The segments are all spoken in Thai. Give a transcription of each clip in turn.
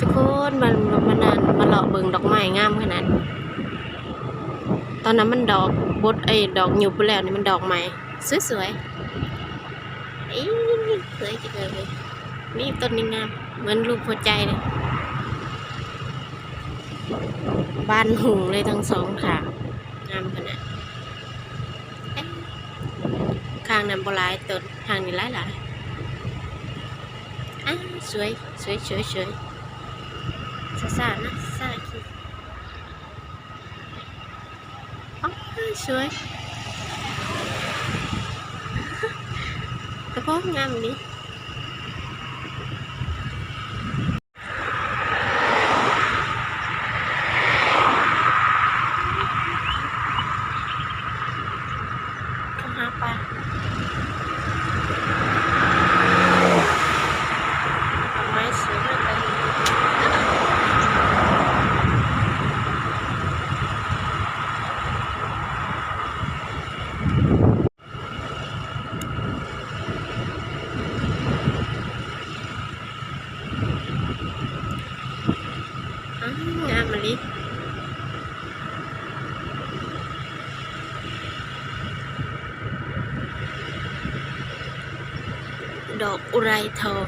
ทุกคนมันมันนานมาหลอเบิงดอกไม้งามขนาด ตอนนั้นมันดอกบดไอ้ดอกหยุบไปแล้วนี่มันดอกใหม่สวยๆอีสวยจังเลยนี่ต้นนี้งามเหมือนรูปหัวใจเลยบานหุงเลยทั้งสองขางามขนาดข้างนั้นบหลายต้นข้างนี้หลายหลาย อะสวยสวยสวยสวยซาซานะซาคิอ๋อสวยกระโปรงงามนี้เข้าหาปลาดอกไม้สวยมากเลยอ้าวงามมะลิ ดอกอุไรทอง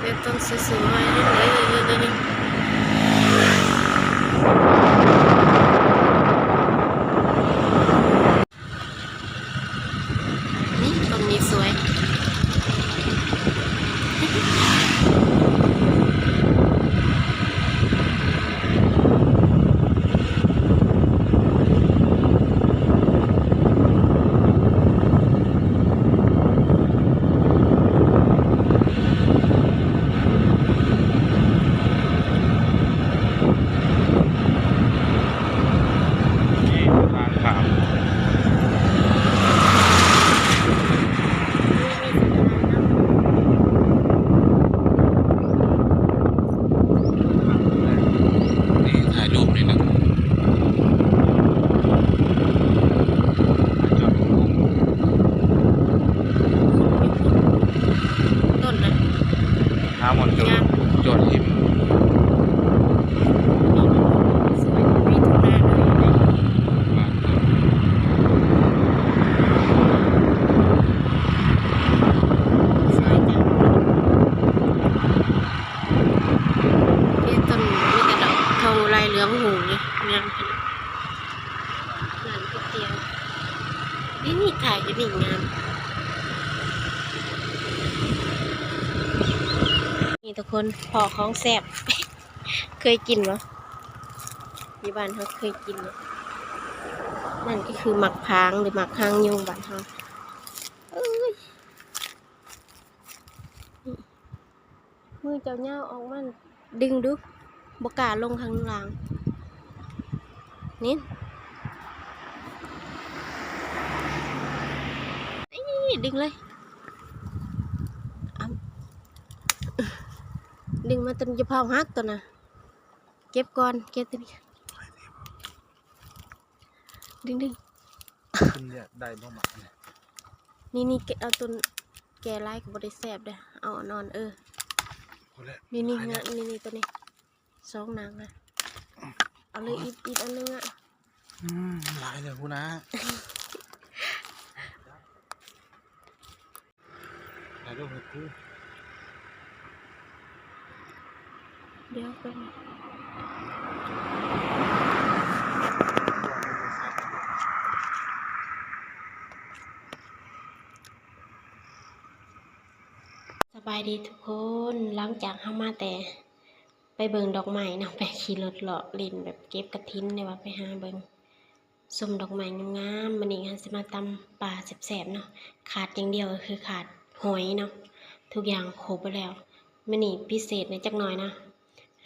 เป็นต้นสวยๆเลยนี่ต้นนี้สวย นี่ทางขาม นี่ถ่ายรูปนี่นะจอดลง ต้นนะ หาหมอนจ ดจอดหิมสวยมีทุกหน้าเลยนะบ้านต้นสวยจังนี่ต้นมีแต่ดอกทองลายเหลืองหูนี่งามขนาดงานก๋วยเตี๋ยวนี่นี่ถ่ายอยู่นี่งาม นี่ทุกคนพอของแซ่บ เคยกินเหรอที่บ้านเขาเคยกินเหรอนั่นก็คือหมักพางหรือหมักพร้างยุงบ้านเขาเอ้ยมือเจ้าเน่าออกมันดึงดูบกาลงข้างล่างนี่นี่ดึงเลยเอา ดึงมาจนจะเผาหักตัวน่ะเก็บก่อนเก็บตัวนี้ดึงดึงขึ้นเนี่ยได้บ้างมั้ยนี่นี่เกเอาต้นแก่ไล่กับบริแซบเด้อเอานอนเออคนละนี่นี่งะนี่นี่ตัวนี้สองนางนะเอาเลยอีกอีกอันนึงอะอืมหลายเลยคุณนะถ่ายรูปให้กู เดี๋ยวกันสบายดีทุกคนหลังจากเข้ามาแต่ไปเบิงดอกไม้นะไปขี่รถเลาะลินแบบเก็บกระถินเนี่ยว่าไปหาเบิงสมดอกไม้งามๆมันนี่ฮะสมาตำป่าแสบๆเนาะขาดอย่างเดียวคือขาดหอยเนาะทุกอย่างครบไปแล้วมันนี่พิเศษในจักหน่อยนะ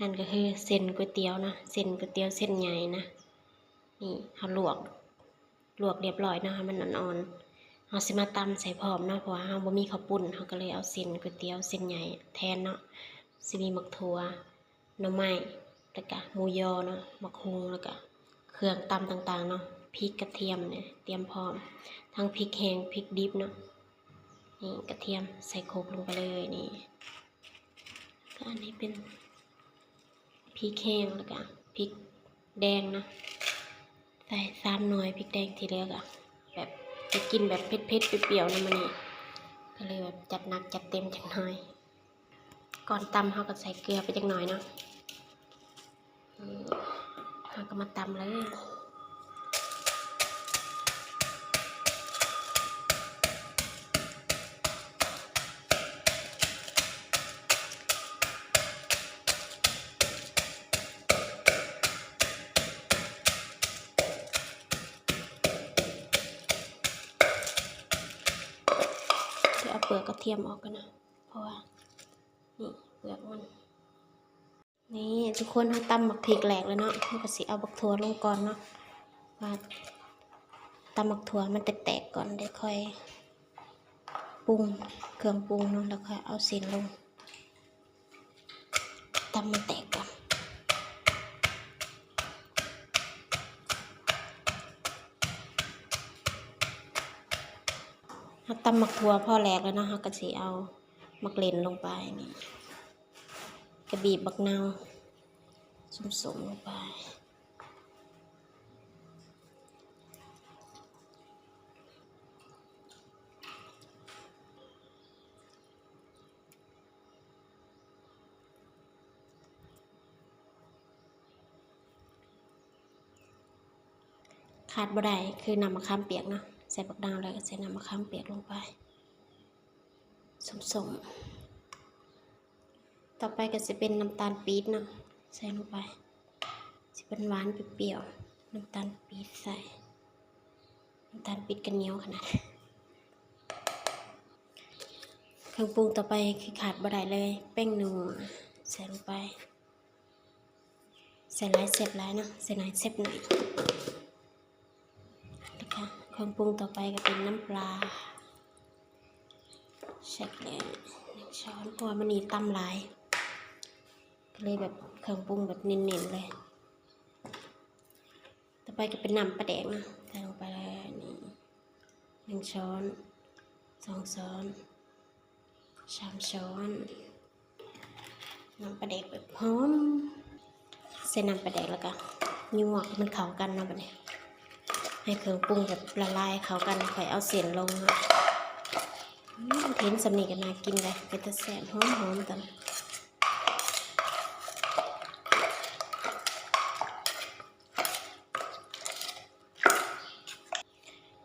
นั่นก็คือเส้นก๋วยเตี๋ยวนะเส้นก๋วยเตี๋ยวเส้นใหญ่นะนี่เขาลวกลวกเรียบร้อยนะคะมันอ่อนๆเอาสิมาตำใส่พร้อมเนาะเพราะว่าเราบ่มีข้าวปุ้นเขาก็เลยเอาเส้นก๋วยเตี๋ยวเส้นใหญ่แทนเนาะสิมีหมักถั่วหน่อไม้แล้วก็หมูยอเนาะหมักฮุงแล้วก็เครื่องตำต่างๆเนาะพริกกระเทียมเนี่ยเตรียมพร้อม ทั้งพริกแห้งพริกดิบเนาะนี่กระเทียมใส่โคกลงไปเลยนี่ก็อันนี้เป็น พริกแห้งแล้วก็พริกแดงนะ ใส่สามหน่วยพริกแดงที่เหลือก็แบบจะกินแบบเผ็ดๆเปรี้ยวๆนะมันนี่ก็เลยแบบจัดหนักจัดเต็มจังหน่อย ก่อนตำเขาก็ใส่เกลือไปจังหน่อยเนาะเขาก็มาตำเลย เปลือกกระเทียมออกกันนะ เพราะว่านี่เปลือกมัน นี่ทุกคนเขาตำบักพริกแหลกแล้วเนาะเขาก็สิเอาบักถั่วลงก่อนเนาะว่าตำบักถั่วมันแตกๆก่อนได้ค่อยปรุงเครื่องปรุงเนาะแล้วค่อยเอาเส้นลงตำมันแตกก่อน เขาตำบักถั่วพ่อแหลกแล้วเนาะเขาก็สิเอามักเลนลงไปนี่กระบีบบักนาวสมๆลงไปขาดบ่ได้คือนำมะขามเปียกเนาะ ใส่บักนาวแล้วก็ใส่น้ำมะขามเปียกลงไปสมๆต่อไปก็จะเป็นน้ำตาลปี๊บนะใส่ลงไปจะเป็นหวานเปรี้ยวน้ำตาลปี๊บใส่น้ำตาลปี๊บกันเหนียวขนาดเครื่องปรุงต่อไปคือขาดบ่ไดเลยแป้งนัวใส่ลงไปใส่หลายเสร็จหลายเนะใส่หน่อยเสร็จหน่อย เครื่องปรุงต่อไปก็เป็นน้ำปลาใส่เลยหนึ่งช้อนเพราะว่ามันนี่ตำหลายก็เลยแบบเครื่องปรุงแบบเน้นๆเลย ต่อไปก็เป็นน้ำปลาแดกนะใส่ลงไปเลยนี่หนึ่งช้อนสองช้อนสามช้อนน้ำปลาแดกแบบหอมใส่น้ำปลาแดกแล้วก็ยั่วให้มันเข้ากันนาะบัดนี้ ให้เครื่องปรุงแบบละลายเข้ากันค่อยเอาเสียนลงเนาะเห็นสำนีกันมากินเลยเป็นตะแสบหอมหอมๆกัน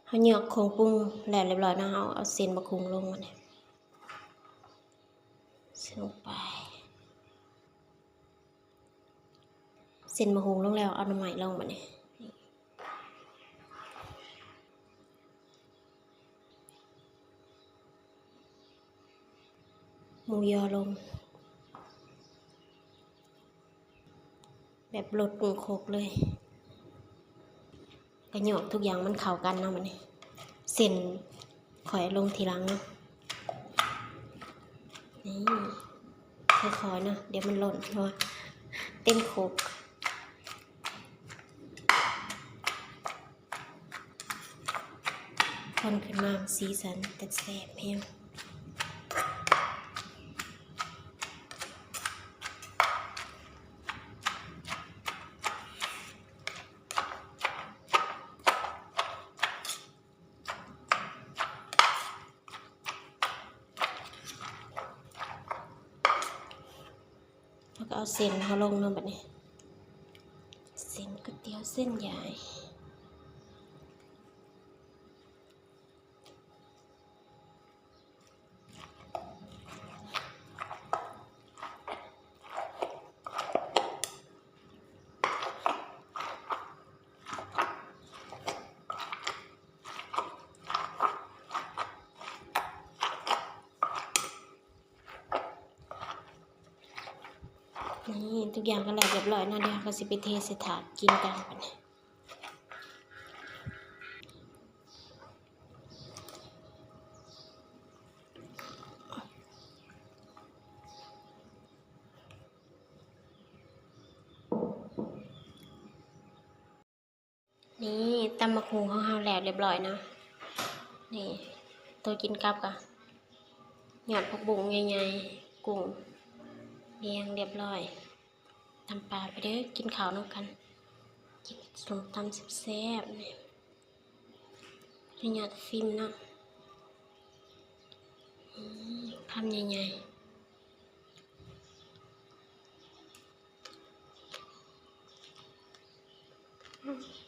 เขาเหยอกคงปรุงแล้วเรียบร้อยนะเอาเอาเส้นมะคุงลงมาเนี่ยเส้นลงไปเส้นมะคุงลงแล้วเอาน้ำใหม่ลงมาเนี่ย หมูยอลง แบบหลดปรุงโคกเลย กระหยอกทุกอย่างมันเข้ากันเนาะมันเส้นข่อยลงทีหลังเนาะนี่ค่อยๆเนาะเดี๋ยวมันหล่นเพราะเต็มโคกคนขึ้นมาสีสันแต่แสบเพียง แล้วก็เอาเส้นเขาลงเนาะแบบนี้ เส้นก๋วยเตี๋ยวเส้นใหญ่ นี่ทุกอย่างก็แล้วเรียบร้อยนะเดี๋ยวก็สิไปเทใส่ถาดกินกันบัดนี้นี่ตำมะคุงของเฮาแล้วเรียบร้อยนะ นี่ตัวกินกับกะหยอดผักบุ้งใหญ่ๆกุ้งเรียงเรียบร้อย ทำปลาไปเด้อกินข้าวน้ำกัน กินสมตำแซ่บๆเนี่ยระยะฟิล์มเนาะทำใหญ่ๆ嗯。